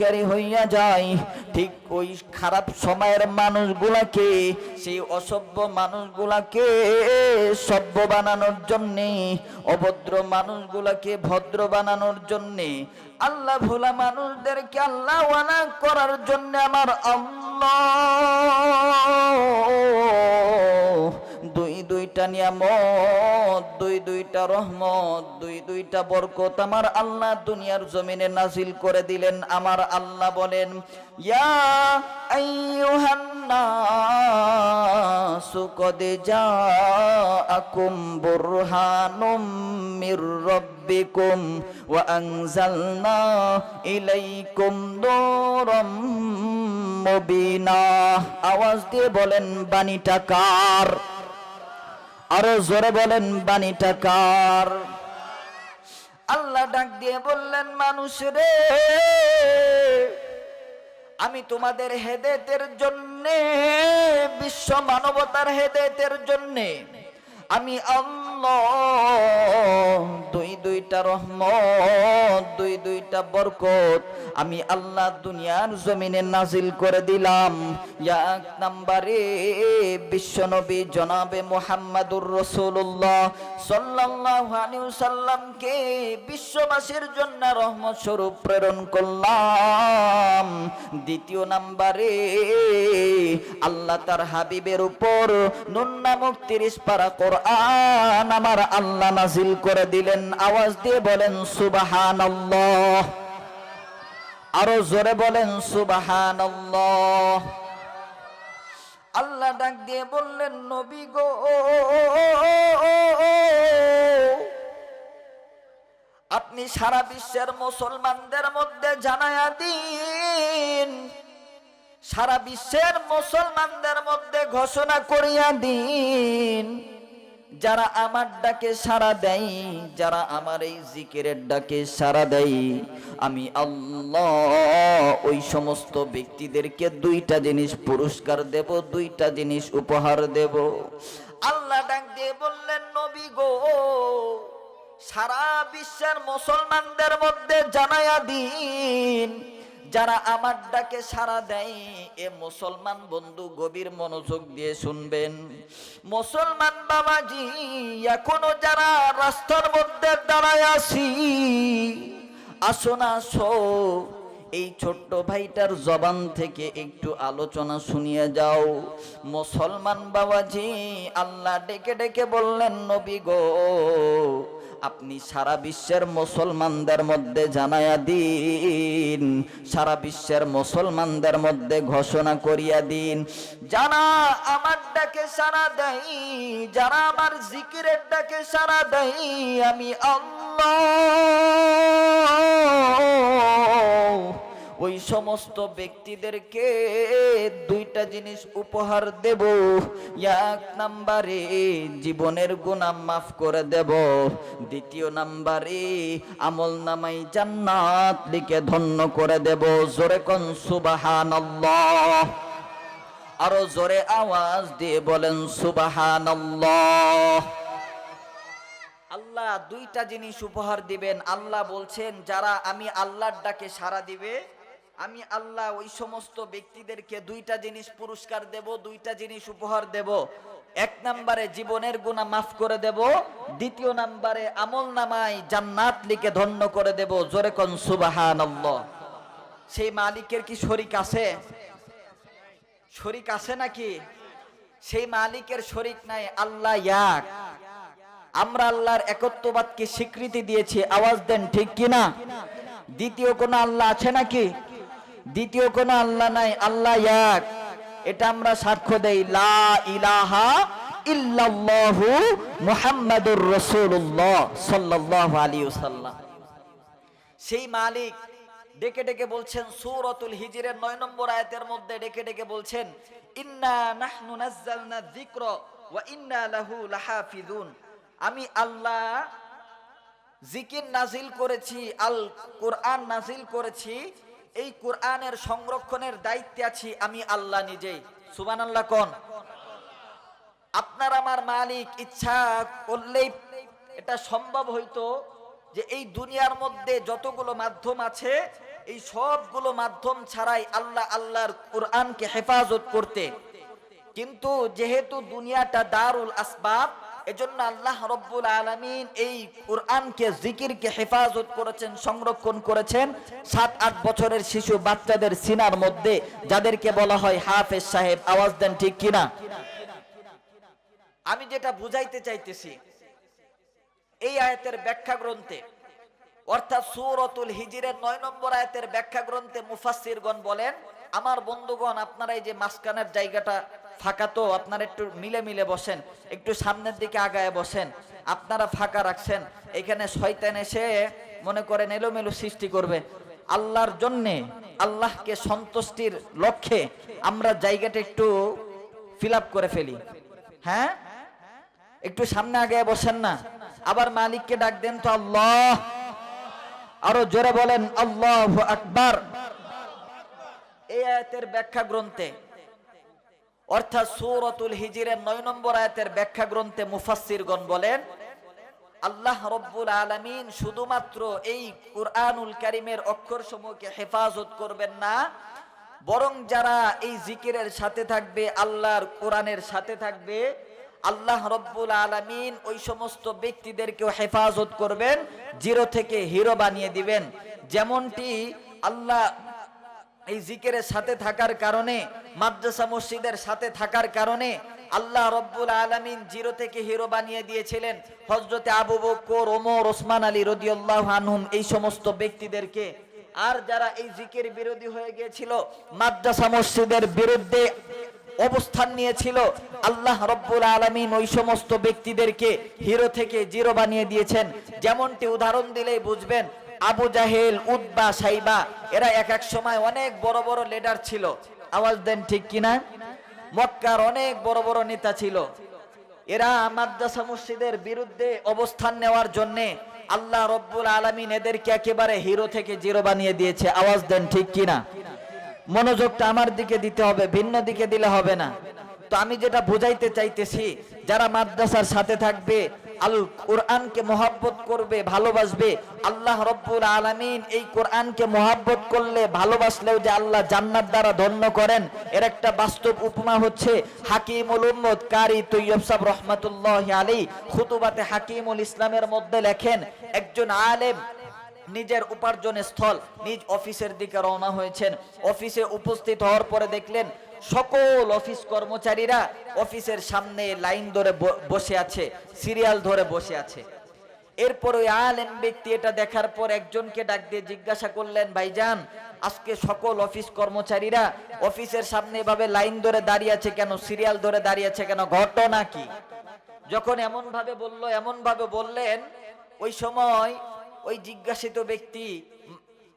Carry হইয়া যায়। ঠিক ওই খারাপ সময়ের মানুষগুলাকে, সেই অসভ্য মানুষগুলাকে সভ্য বানানোর জন্যে, অভদ্র মানুষগুলাকে ভদ্র বানানোর জন্যে, আল্লাহ ভোলা মানুষদেরকে আল্লাহ ওয়ালা করার জন্য আমার আল্লাহ। দুইটা নিয়ামত, দুই দুইটা রহমত, দুই দুইটা বরকত আমার আল্লাহ দুনিয়ার জমিনে নাজিল করে দিলেন। আমার আল্লাহ বলেন, ইয়া ইলাইকুম আওয়াজ দিয়ে বলেন, বাণীটা কার? আরও জোরে বলেন বাণীটা কার আল্লাহ ডাক দিয়ে বললেন, মানুষ রে, আমি তোমাদের হেদেতের জন্যে, বিশ্ব মানবতার হেদেতের জন্যে, আমি দুই দুইটা রহমত, দুই দুইটা বরকত আমি আল্লাহ দুনিয়ার জমিনে নাজিল করে দিলাম। এক নাম্বারে বিশ্বনবী জনাবে মোহাম্মদুর রসুল্লাহ সাল্লামকে বিশ্ববাসীর জন্য রহমত স্বরূপ প্রেরণ করলাম। দ্বিতীয় নাম্বারে আল্লাহ তার হাবিবের উপর নুন নামক তিরিশ পারা কোরআন আমার আল্লাহ নাজিল করে দিলেন। আওয়াজ দিয়ে বলেন, সুবাহানাল্লাহ। আরও জোরে বলেন, সুবাহানাল্লাহ। আল্লাহ ডাক দিয়ে বললেন, নবী গো, আপনি সারা বিশ্বের মুসলমানদের মধ্যে জানায়া দিন। সারা বিশ্বের মুসলমানদের মধ্যে ঘোষণা করিয়া দিন। যারা আমার ডাকে সাড়া দেয়, যারা আমার এই জিকিরের ডাকে সাড়া দেয়, আমি আল্লাহ ওই সমস্ত ব্যক্তিদেরকে দুইটা জিনিস পুরস্কার দেব, দুইটা জিনিস উপহার দেব। আল্লাহ ডাক দিয়ে বললেন, নবী গো, সারা বিশ্বের মুসলমানদের মধ্যে জানায়া দিন যারা আমার ডাকে সাড়া দেয়, এ মুসলমান বন্ধু গভীর মনোযোগ দিয়ে শুনবেন। মুসলমান বাবাজি, এখনও যারা রাস্তার মধ্যে দাঁড়ায় আসি আসো না, আসো। এই ছোট্ট ভাইটার জবান থেকে একটু আলোচনা শুনিয়ে যাও। মুসলমান বাবাজি, আল্লাহ ডেকে ডেকে বললেন, নবী গো আপনি সারা বিশ্বের মুসলমানদের মধ্যে জানায়া দিন। সারা বিশ্বের মুসলমানদের মধ্যে ঘোষণা করিয়া দিন। যারা আমার ডাকে সারা দেই যারা আমার জিকিরের ডাকে সারা দেই আমি আল্লাহ। ওই সমস্ত ব্যক্তিদেরকে দুইটা জিনিস উপহার দেব। এক নাম্বারে জীবনের গুনাহ মাফ করে দেব। দ্বিতীয় নাম্বারে আমল নামাই জান্নাত লিখে ধন্য করে দেব। জোরে কোন সুবহানাল্লাহ। আরও জোরে আওয়াজ দিয়ে বলেন সুবহানাল্লাহ। আল্লাহ দুইটা জিনিস উপহার দিবেন। আল্লাহ বলছেন, যারা আমি আল্লাহর ডাকে সাড়া দিবে আমি আল্লাহ ওই সমস্ত ব্যক্তিদেরকে দুইটা জিনিস পুরস্কার দেব, দুইটা জিনিস উপহার দেব। এক নম্বরে জীবনের গুণা মাফ করে দেব, দ্বিতীয় নম্বরে আমল নামাই জান্নাত লিখে ধন্য করে দেব। জোরে কন সুবহানাল্লাহ। সেই মালিকের কি শরিক আছে? শরিক আছে নাকি? সেই মালিকের শরিক নাই, আল্লাহ এক। আমরা আল্লাহর একত্ববাদকে স্বীকৃতি দিয়েছি, আওয়াজ দেন ঠিক কিনা? দ্বিতীয় কোন আল্লাহ আছে নাকি? দ্বিতীয় কোন আল্লাহ নাই, আল্লাহ এক। এটা আমরা সাক্ষ্য দেই, লা ইলাহা ইল্লাল্লাহু মুহাম্মাদুর রাসূলুল্লাহ সাল্লাল্লাহু আলাইহি ওয়াসাল্লাম। সেই মালিক ডেকে ডেকে বলছেন, সূরাতুল হিজরের 9 নম্বর আয়াতের মধ্যে ডেকে ডেকে বলছেন, ইন্না নাহনু নাযালনা যিকরা ওয়া ইন্না লাহু লাহাফিজুন আমি আল্লাহ জিকির নাজিল করেছি আল কোরআন নাজিল করেছি এই কোরআনের সংরক্ষণের দায়িত্বে আছি আমি আল্লাহ নিজেই। সুবান আল্লাহ কন? আপনার আমার মালিক ইচ্ছা করলেই এটা সম্ভব হইতো যে এই দুনিয়ার মধ্যে যতগুলো মাধ্যম আছে, এই সবগুলো মাধ্যম ছাড়াই আল্লাহ আল্লাহর কোরআনকে হেফাজত করতে। কিন্তু যেহেতু দুনিয়াটা দারুল আসবাব এজন্য আল্লাহ রব্বুল আলমিন এই কোরআনকে, জিকিরকে হেফাজত করেছেন, সংরক্ষণ করেছেন। সাত, আট বছরের শিশু বাচ্চাদের সিনার মধ্যে যাদেরকে বলা হয় হাফেজ সাহেব, আওয়াজ দেন ঠিক কিনা? আমি যেটা বুঝাইতে চাইতেছি, এই আয়াতের ব্যাখ্যা গ্রন্থে অর্থাৎ সুরতুল হিজিরের নয় নম্বর আয়াতের ব্যাখ্যা গ্রন্থে মুফাসসিরগণ বলেন, আমার বন্ধুগণ, আপনারা এই যে মাঝখানের জায়গাটা ফাঁকা তো আপনারা একটু মিলে মিলে বসেন, একটু সামনের দিকে আগায় বসেন, আপনারা ফাঁকা রাখছেন, এখানে শয়তান এসে মনে করেন এলোমেলো সৃষ্টি করবে। আল্লাহর জন্যে, আল্লাহকে সন্তুষ্টির লক্ষ্যে আমরা জায়গাটা একটু ফিল করে ফেলি। হ্যাঁ? একটু সামনে আগে বসেন না। আবার মালিককে ডাক দেন তো আল্লাহ। আরও জোরে বলেন, আল্লাহ আকবার। এই আয়াতের ব্যাখ্যা গ্রন্থে অর্থাৎ সূরাতুল হিজিরের নয় নম্বর আয়াতের ব্যাখ্যা গ্রন্থে মুফাসসিরগণ বলেন, আল্লাহ রব্বুল আলামিন শুধুমাত্র এই কুরআনুল কারীমের অক্ষরসমূহকে হেফাজত করবেন না, বরং যারা এই জিকিরের সাথে থাকবে, আল্লাহর কোরআনের সাথে থাকবে, আল্লাহ রব্বুল আলামিন ওই সমস্ত ব্যক্তিদেরকেও হেফাজত করবেন, জিরো থেকে হিরো বানিয়ে দিবেন। যেমনটি আল্লাহ এই জিকিরের সাথে থাকার কারণে, মাদ্রাসা মসজিদের সাথে থাকার কারণে আল্লাহ রব্বুল আলামিন জিরো থেকে হিরো বানিয়ে দিয়েছিলেন। হজরতে আবু বকর, ওমর, ওসমান আলী রদিউল্লাহ আনহুম এই সমস্ত ব্যক্তিদেরকে। আর যারা এই জিকির বিরোধী হয়ে গিয়েছিল, মাদ্রাসা মসজিদের বিরুদ্ধে অবস্থান নিয়েছিল, আল্লাহ রব্বুল আলমিন ওই সমস্ত ব্যক্তিদেরকে হিরো থেকে জিরো বানিয়ে দিয়েছেন। যেমনটি উদাহরণ দিলেই বুঝবেন আবু জাহেল উদ্বা সাইবা, এরা এক এক সময় অনেক বড় বড় লিডার ছিল। আওয়াজ দেন ঠিক কিনা? মক্কার অনেক বড় বড় নেতা ছিল। এরা মাদ্রাসা মসজিদের বিরুদ্ধে অবস্থান নেওয়ার জন্য আল্লাহ রব্বুল আলামিন এদেরকে একেবারে হিরো থেকে জিরো বানিয়ে দিয়েছে। আওয়াজ দেন ঠিক কিনা? মনোযোগটা আমার দিকে দিতে হবে, ভিন্ন দিকে দিলে হবে না। তো আমি যেটা বুঝাইতে চাইতেছি, যারা মাদ্রাসার সাথে থাকবে আল কোরআনকে মহাব্বত করবে, ভালোবাসবে। আল্লাহ রব্বুল আলামিন এই কোরআনকে মহাব্বত করলে, ভালোবাসলেও যে আল্লাহ জান্নাত দ্বারা ধন্য করেন, এর একটা বাস্তব উপমা হচ্ছে হাকিমুল উম্মদ কারি তৈয়ব সাহেব রহমাতুল্লাহ আলী খুতুবাতে হাকিমুল ইসলামের মধ্যে লেখেন, একজন আলেম নিজের উপার্জন স্থল, নিজ অফিসের দিকে রওনা হয়েছেন। অফিসে উপস্থিত হওয়ার পরে দেখলেন সকল অফিস কর্মচারীরা অফিসের সামনে লাইন ধরে বসে আছে, সিরিয়াল ধরে বসে আছে। এরপর ওই আলেম ব্যক্তি এটা দেখার পর একজনকে ডাক দিয়ে জিজ্ঞাসা করলেন, ভাইজান, আজকে সকল অফিস কর্মচারীরা অফিসের সামনে এভাবে লাইন ধরে দাঁড়িয়ে আছে কেন, সিরিয়াল ধরে দাঁড়িয়ে আছে কেন, ঘটনা কি? যখন এমন ভাবে বলল এমন ভাবে বললেন, ওই সময় ওই জিজ্ঞাসিত ব্যক্তি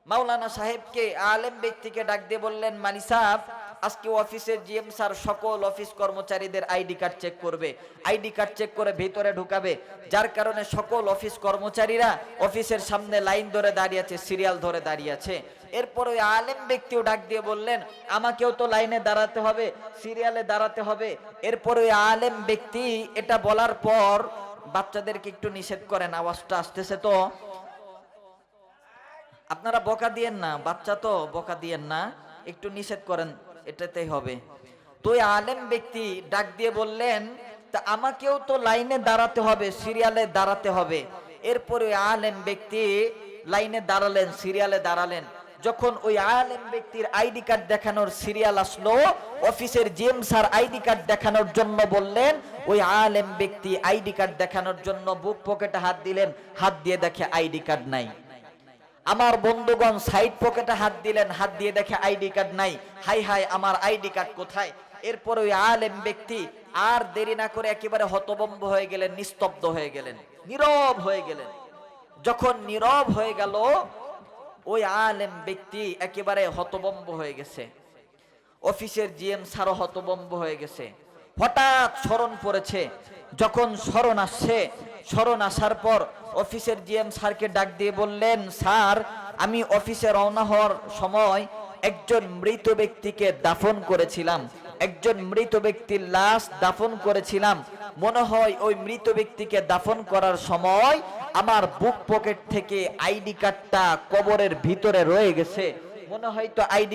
মাওলানা সাহেবকে আলেম ব্যক্তিকে ডাক দিয়ে বললেন, মানি সাহেব, আজকে অফিসের জিএম স্যার সকল অফিস কর্মচারীদের আইডি কার্ড চেক করবে। আইডি কার্ড চেক করে ভিতরে ঢুকাবে। যার কারণে সকল অফিস কর্মচারীরা অফিসের সামনে লাইন ধরে দাঁড়িয়ে আছে, সিরিয়াল ধরে দাঁড়িয়ে আছে। এরপর ওই আলেম ব্যক্তিও ডাক দিয়ে বললেন, আমাকেও তো লাইনে দাঁড়াতে হবে, সিরিয়ালে দাঁড়াতে হবে। এরপর ওই আলেম ব্যক্তি এটা বলার পর বাচ্চাদেরকে একটু নিষেধ করেন, আওয়াজটা আসতেছে তো। আপনারা বকা দিয়েন না, বাচ্চা তো বকা দিয়েন না, একটু নিষেধ করেন, এটাতেই হবে। তো আলেম ব্যক্তি ডাক দিয়ে বললেন, তা আমাকেও তো লাইনে দাঁড়াতে হবে, সিরিয়ালে দাঁড়াতে হবে। এরপরে আলেম ব্যক্তি লাইনে দাঁড়ালেন, সিরিয়ালে দাঁড়ালেন। যখন ওই আলেম ব্যক্তির আইডি কার্ড দেখানোর সিরিয়াল আসলো, অফিসের জিএম স্যার আইডি কার্ড দেখানোর জন্য বললেন, ওই আলেম ব্যক্তি আইডি কার্ড দেখানোর জন্য বুক পকেটে হাত দিলেন, হাত দিয়ে দেখে আইডি কার্ড নাই। আমার বন্ধুগণ সাইড পকেটে হাত দিলেন, হাত দিয়ে দেখে আইডি কার্ড নাই। হাই হাই, আমার আইডি কার্ড কোথায়? এরপর ওই আলেম ব্যক্তি আর দেরি না করে একেবারে হতবম্ব হয়ে গেলেন, নিস্তব্ধ হয়ে গেলেন, নীরব হয়ে গেলেন। যখন নীরব হয়ে গেল, ওই আলেম ব্যক্তি একেবারে হতবম্ব হয়ে গেছে। অফিসের জিএম স্যারও হতবম্ব হয়ে গেছে। হঠাৎ স্মরণ পড়েছে। যখন স্মরণ আসছে, স্মরণ আসার পর অফিসের জিএম স্যারকে ডাক দিয়ে বললেন, স্যার, আমি অফিসে রওনা হওয়ার সময় একজন মৃত ব্যক্তিকে দাফন করেছিলাম। একজন মৃত ব্যক্তির লাশ দাফন করেছিলাম। মনে হয় ওই মৃত ব্যক্তিকে দাফন করার সময় আমার বুক পকেট থেকে আইডি কার্ডটা কবরের ভিতরে রয়ে গেছে। মনে হয় তো আইডি